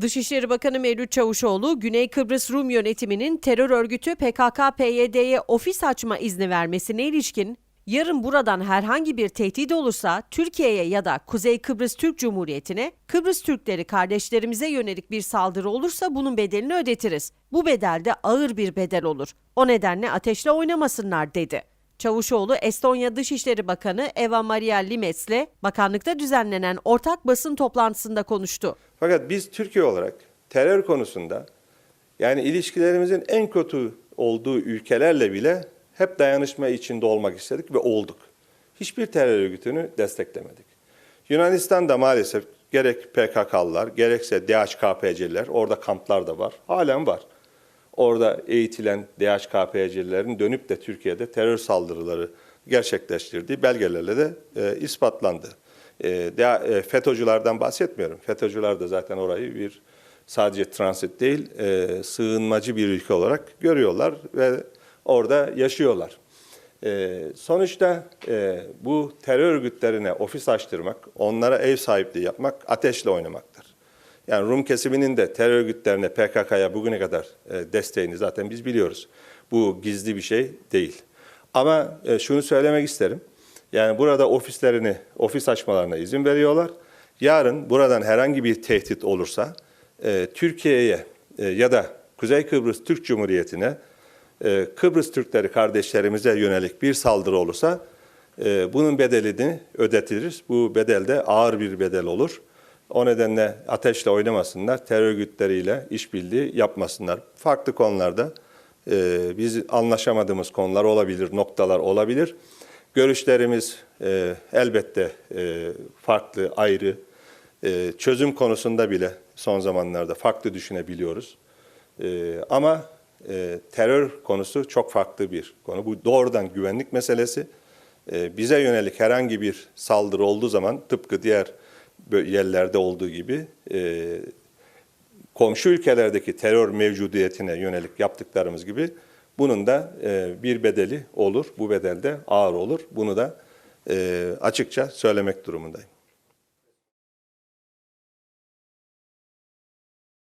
Dışişleri Bakanı Mevlüt Çavuşoğlu, Güney Kıbrıs Rum yönetiminin terör örgütü PKK-PYD'ye ofis açma izni vermesine ilişkin, yarın buradan herhangi bir tehdit olursa Türkiye'ye ya da Kuzey Kıbrıs Türk Cumhuriyeti'ne, Kıbrıs Türkleri kardeşlerimize yönelik bir saldırı olursa bunun bedelini ödetiriz. Bu bedel de ağır bir bedel olur. O nedenle ateşle oynamasınlar dedi. Çavuşoğlu, Estonya Dışişleri Bakanı Eva Maria Limets'le bakanlıkta düzenlenen ortak basın toplantısında konuştu. Fakat biz Türkiye olarak terör konusunda yani ilişkilerimizin en kötü olduğu ülkelerle bile hep dayanışma içinde olmak istedik ve olduk. Hiçbir terör örgütünü desteklemedik. Yunanistan'da maalesef gerek PKK'lılar gerekse DHKPC'liler orada kamplar da var. Halen var. Orada eğitilen DHKPC'lilerin dönüp de Türkiye'de terör saldırıları gerçekleştirdiği belgelerle de e, ispatlandı. E, e, FETÖ'cülerden bahsetmiyorum. FETÖ'cüler de zaten orayı bir sadece transit değil, e, sığınmacı bir ülke olarak görüyorlar ve orada yaşıyorlar. E, sonuçta e, bu terör örgütlerine ofis açtırmak, onlara ev sahipliği yapmak ateşle oynamaktır. Yani Rum kesiminin de terör örgütlerine, PKK'ya bugüne kadar e, desteğini zaten biz biliyoruz. Bu gizli bir şey değil. Ama e, şunu söylemek isterim. Yani burada ofislerini, ofis açmalarına izin veriyorlar. Yarın buradan herhangi bir tehdit olursa e, Türkiye'ye ya da Kuzey Kıbrıs Türk Cumhuriyeti'ne Kıbrıs Türkleri kardeşlerimize yönelik bir saldırı olursa bunun bedelini ödetiriz. Bu bedel de ağır bir bedel olur. O nedenle ateşle oynamasınlar, terör örgütleriyle işbirliği yapmasınlar. Farklı konularda e, biz anlaşamadığımız konular olabilir, noktalar olabilir. Görüşlerimiz e, elbette e, farklı, ayrı. E, çözüm konusunda bile son zamanlarda farklı düşünebiliyoruz. E, ama e, terör konusu çok farklı bir konu. Bu doğrudan güvenlik meselesi. E, bize yönelik herhangi bir saldırı olduğu zaman tıpkı diğer yerlerde olduğu gibi e, komşu ülkelerdeki terör mevcudiyetine yönelik yaptıklarımız gibi bunun da e, bir bedeli olur. Bu bedel de ağır olur. Bunu da e, açıkça söylemek durumundayım.